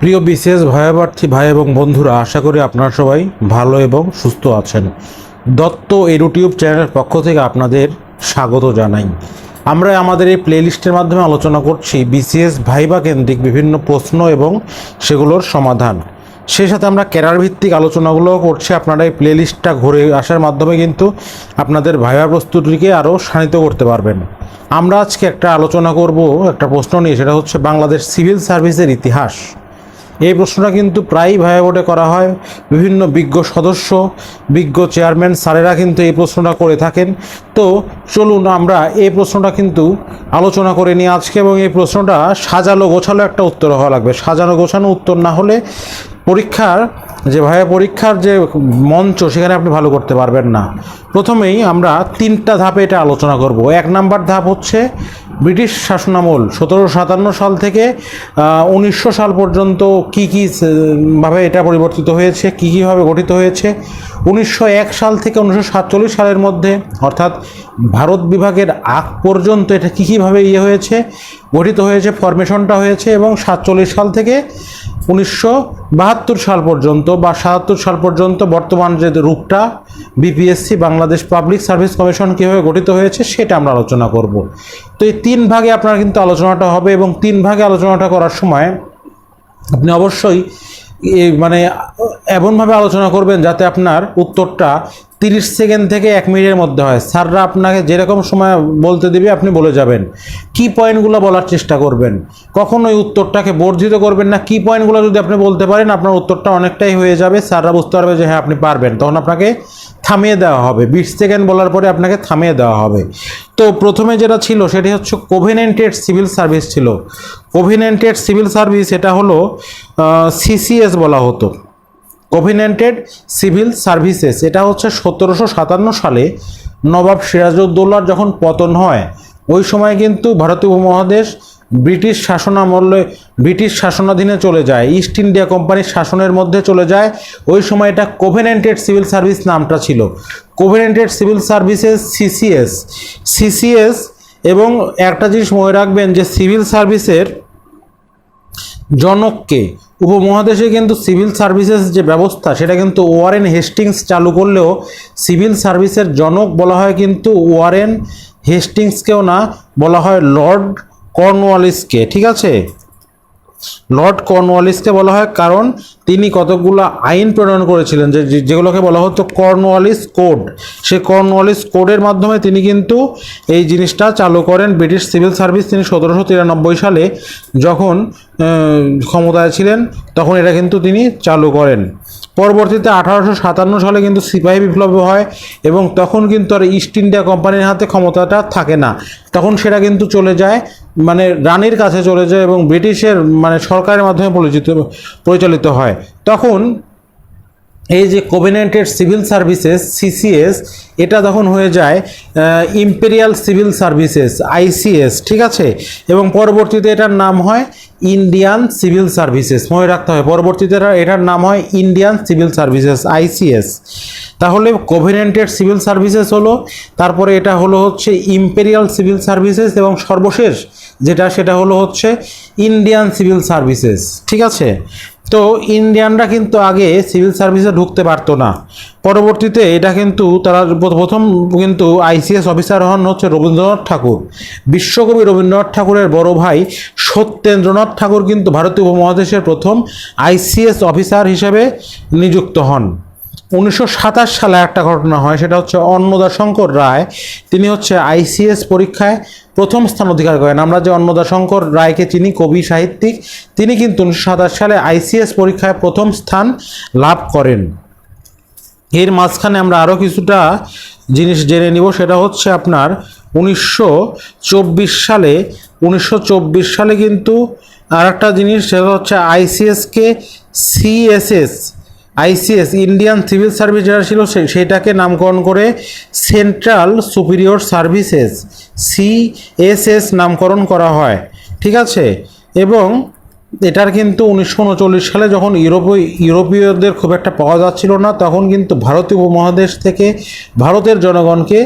প্রিয় বিশেষ ভয়াবার্থী ভাই এবং বন্ধুরা, আশা করি আপনারা সবাই ভালো এবং সুস্থ আছেন। দত্ত ইউটিউব চ্যানেলের পক্ষ থেকে আপনাদের স্বাগত জানাই। আমরা আমাদের এই প্লেলিস্টের মাধ্যমে আলোচনা করছি বিসিএস ভাইবা কেন্দ্রিক বিভিন্ন প্রশ্ন এবং সেগুলোর সমাধান। সেই সাথে আমরা ক্যারার ভিত্তিক আলোচনাগুলোও করছি। আপনারা এই প্লেলিস্টটা ঘুরে আসার মাধ্যমে কিন্তু আপনাদের ভাইবা প্রস্তুতিকে আরও শানিত করতে পারবেন। আমরা আজকে একটা আলোচনা করব, একটা প্রশ্ন নিয়ে, সেটা হচ্ছে বাংলাদেশ সিভিল সার্ভিসের ইতিহাস। এই প্রশ্নটা কিন্তু প্রায়ই ভাইয়া বোর্ডে করা হয়। বিভিন্ন বিজ্ঞ সদস্য, বিজ্ঞ চেয়ারম্যান স্যারেরা কিন্তু এই প্রশ্নটা করে থাকেন। তো চলুন আমরা এই প্রশ্নটা কিন্তু আলোচনা করে নিই আজকে এবং এই প্রশ্নটা সাজালো গোছালো একটা উত্তর হওয়া লাগবে। সাজানো গোছানো উত্তর না হলে পরীক্ষার যে ভাইয়া পরীক্ষার যে মঞ্চ, সেখানে আপনি ভালো করতে পারবেন না। প্রথমেই আমরা তিনটা ধাপে এটা আলোচনা করব। এক নাম্বার ধাপ হচ্ছে ব্রিটিশ শাসনামল সতেরোশো সাতান্ন সাল থেকে উনিশশো সাল পর্যন্ত কি কী ভাবে এটা পরিবর্তিত হয়েছে, কী কীভাবে গঠিত হয়েছে? উনিশশো এক সাল থেকে উনিশশো সাতচল্লিশ সালের মধ্যে, অর্থাৎ ভারত বিভাগের আগ পর্যন্ত এটা কী কীভাবে ইয়ে হয়েছে, গঠিত হয়েছে ফরমেশনটা হয়েছে এবং সাতচল্লিশ সাল থেকে উনিশশো বাহাত্তর সাল পর্যন্ত বা সাতাত্তর সাল পর্যন্ত বর্তমান যে রূপটা BPSC, Bangladesh public service commission কীভাবে গঠিত হয়েছে সেটা আমরা আলোচনা করব। তো এই তিন ভাগে আপনার কিন্তু আলোচনাটা হবে এবং তিন ভাগে আলোচনাটা করার সময় আপনি অবশ্যই মানে এমনভাবে আলোচনা করবেন যাতে আপনার উত্তরটা তিরিশ সেকেন্ড থেকে এক মিনিটের মধ্যে হয়। স্যাররা আপনাকে যেরকম সময় বলতে দিবে, আপনি বলে যাবেন। কি পয়েন্টগুলো বলার চেষ্টা করবেন? কখনোই উত্তরটাকে বর্ধিত করবেন না। কি পয়েন্টগুলো যদি আপনি বলতে পারেন, আপনার উত্তরটা অনেকটাই হয়ে যাবে। স্যাররা বুঝতে পারবে যে হ্যাঁ আপনি পারবেন। তখন আপনাকে থামিয়ে দেওয়া হবে। বিশ সেকেন্ড বলার পরে আপনাকে থামিয়ে দেওয়া হবে। তো প্রথমে যেটা ছিল, সেটি হচ্ছে কোভিনেন্টেড সিভিল সার্ভিস ছিল। কোভিনেন্টেড সিভিল সার্ভিস এটা হলো সিসিএস বলা হতো। কোভিনেন্টেড সিভিল সার্ভিসেস এটা হচ্ছে সতেরোশো সাতান্ন সালে নবাব সিরাজউদ্দৌলার যখন পতন হয়, ওই সময় কিন্তু ভারতীয় উপমহাদেশ ব্রিটিশ শাসনামলে, ব্রিটিশ শাসনাধীনে চলে যায় ইস্ট ইন্ডিয়া কোম্পানির শাসনের মধ্যে চলে যায়, ওই সময় এটা কোভেনেন্টেড সিভিল সার্ভিস নামটা ছিল। Covenanted civil services CCS CCS এবং একটা জিনিস মনে রাখবেন যে সিভিল সার্ভিসের জনককে উপমহাদেশে কিন্তু সিভিল সার্ভিসেস যে ব্যবস্থা, সেটা কিন্তু ওয়ারেন হেস্টিংস চালু করলেও সিভিল সার্ভিসের জনক বলা হয় কিন্তু ওয়ারেন হেস্টিংসকেও না, বলা হয় লর্ড কর্নওয়ালিসকে। ঠিক আছে? লর্ড কর্নওয়ালিসকে বলা হয়, কারণ তিনি কতগুলো আইন প্রণয়ন করেছিলেন, যে যেগুলোকে বলা হতো কর্নওয়ালিস কোড। সে কর্নওয়ালিস কোডের মাধ্যমে তিনি কিন্তু এই জিনিসটা চালু করেন। ব্রিটিশ সিভিল সার্ভিস তিনি সতেরোশো তিরানব্বই সালে যখন ক্ষমতায় ছিলেন, তখন এটা কিন্তু তিনি চালু করেন। পরবর্তীতে আঠারোশো সাতান্ন সালে কিন্তু সিপাহী বিপ্লব হয় এবং তখন কিন্তু আর ইস্ট ইন্ডিয়া কোম্পানির হাতে ক্ষমতাটা থাকে না। তখন সেটা কিন্তু চলে যায় মানে রানীর কাছে চলে যায় এবং ব্রিটিশের মানে সরকারের মাধ্যমে পরিচিত, পরিচালিত হয়। তখন এই যে কোভিনেন্টেড সিভিল সার্ভিসেস সিসিএস এটা তখন হয়ে যায় ইম্পেরিয়াল সিভিল সার্ভিসেস আইসিএস ঠিক আছে? এবং পরবর্তীতে এটার নাম হয় ইন্ডিয়ান সিভিল সার্ভিসেস মনে রাখতে হয় পরবর্তীতে এটার নাম হয় ইন্ডিয়ান সিভিল সার্ভিসেস আইসিএস তাহলে কোভিনেন্টেড সিভিল সার্ভিসেস হলো, তারপরে এটা হলো হচ্ছে ইম্পেরিয়াল সিভিল সার্ভিসেস এবং সর্বশেষ যেটা সেটা হলো হচ্ছে ইন্ডিয়ান সিভিল সার্ভিসেস ঠিক আছে? তো ইন্ডিয়ানরা কিন্তু আগে সিভিল সার্ভিসে ঢুকতে পারতো না। পরবর্তীতে এটা কিন্তু তারা প্রথম কিন্তু আইসিএস অফিসার হন হচ্ছে রবীন্দ্রনাথ ঠাকুর। বিশ্বকবি রবীন্দ্রনাথ ঠাকুরের বড় ভাই সত্যেন্দ্রনাথ ঠাকুর কিন্তু ভারতীয় উপমহাদেশের প্রথম আইসিএস অফিসার হিসেবে নিযুক্ত হন। উনিশশো সাতাশ সালে একটা ঘটনা হয়, সেটা হচ্ছে অন্নদাশঙ্কর রায়। তিনি হচ্ছে আইসিএস পরীক্ষায় প্রথম স্থান অধিকার করেন। আমরা যে অন্নদাশঙ্কর রায়কে চিনি, কবি, সাহিত্যিক, তিনি কিন্তু উনিশশো সাতাশ সালে আইসিএস পরীক্ষায় প্রথম স্থান লাভ করেন। এর মাঝখানে আমরা আরও কিছুটা জিনিস জেনে নিব, সেটা হচ্ছে আপনার উনিশশো চব্বিশ সালে, উনিশশো চব্বিশ সালে কিন্তু আর একটা জিনিস, সেটা হচ্ছে আইসিএসকে CSS ICS, Indian civil service যেটা ছিল সেটাকে নামকরণ করে সেন্ট্রাল সুপিরিয়র সার্ভিসেস, সিএসএস নামকরণ করা হয়। ঠিক আছে? এবং এটার কিন্তু উনিশশো উনচল্লিশ সালে যখন ইউরোপীয়, ইউরোপীয়দের খুব একটা পাওয়া যাচ্ছিল না, তখন কিন্তু ভারতীয় উপমহাদেশ থেকে ভারতের জনগণকে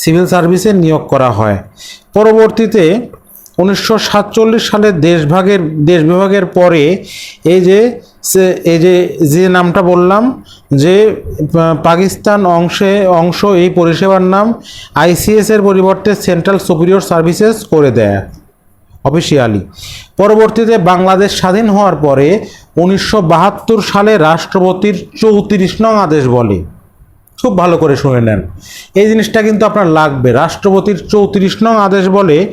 সিভিল সার্ভিসে নিয়োগ করা হয়। পরবর্তীতে উনিশশো সাতচল্লিশ সালে দেশভাগের, দেশ বিভাগের পরে এই যে সে- এই যে যে নামটা বললাম, যে পাকিস্তান অংশে অংশ এই পরিষেবার নাম আইসিএস এর পরিবর্তে সেন্ট্রাল সুপিরিয়র সার্ভিসেস করে দেয়, অফিসিয়ালি। পরবর্তীতে বাংলাদেশ স্বাধীন হওয়ার পরে উনিশশো বাহাত্তর সালে রাষ্ট্রপতির চৌত্রিশ নং আদেশ বলে। খুব ভালো করে শুনে নেন। এই জিনিসটা কিন্তু আপনার লাগবে। রাষ্ট্রপতির চৌত্রিশ নং আদেশ বলে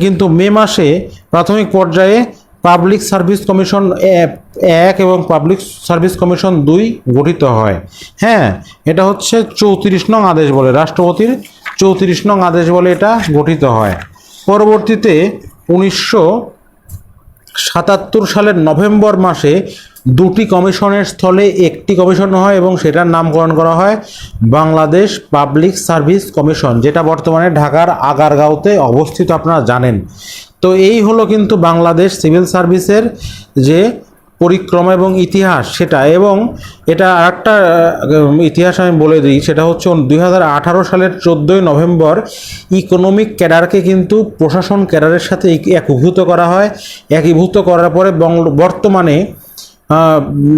কিন্তু মে মাসে প্রাথমিক পর্যায়ে পাবলিক সার্ভিস কমিশন এক এবং পাবলিক সার্ভিস কমিশন দুই গঠিত হয়। হ্যাঁ এটা হচ্ছে চৌত্রিশ নং আদেশ বলে, রাষ্ট্রপতির চৌত্রিশ নং আদেশ বলে এটা গঠিত হয়। পরবর্তীতে উনিশশো সাতাত্তর সালের নভেম্বর মাসে দুটি কমিশনের স্থলে একটি কমিশন হয় এবং সেটার নামকরণ করা হয় বাংলাদেশ পাবলিক সার্ভিস কমিশন, যেটা বর্তমানে ঢাকার আগারগাঁওতে অবস্থিত, আপনারা জানেন। তো এই হলো কিন্তু বাংলাদেশ সিভিল সার্ভিসের যে পরিক্রমা এবং ইতিহাস সেটা। এবং এটা আরেকটা ইতিহাস আমি বলে দিই, সেটা হচ্ছে দুই হাজার আঠারো সালের চোদ্দোই নভেম্বর ইকোনমিক ক্যাডারকে কিন্তু প্রশাসন ক্যাডারের সাথে একীভূত করা হয়। একীভূত করার পরে বর্তমানে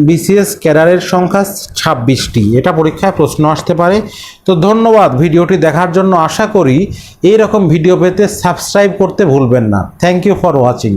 বিসিএস ক্যাডারের সংখ্যা ছাব্বিশটি। এটা পরীক্ষায় প্রশ্ন আসতে পারে। তো ধন্যবাদ ভিডিওটি দেখার জন্য। আশা করি এই রকম ভিডিও পেতে সাবস্ক্রাইব করতে ভুলবেন না। Thank you for watching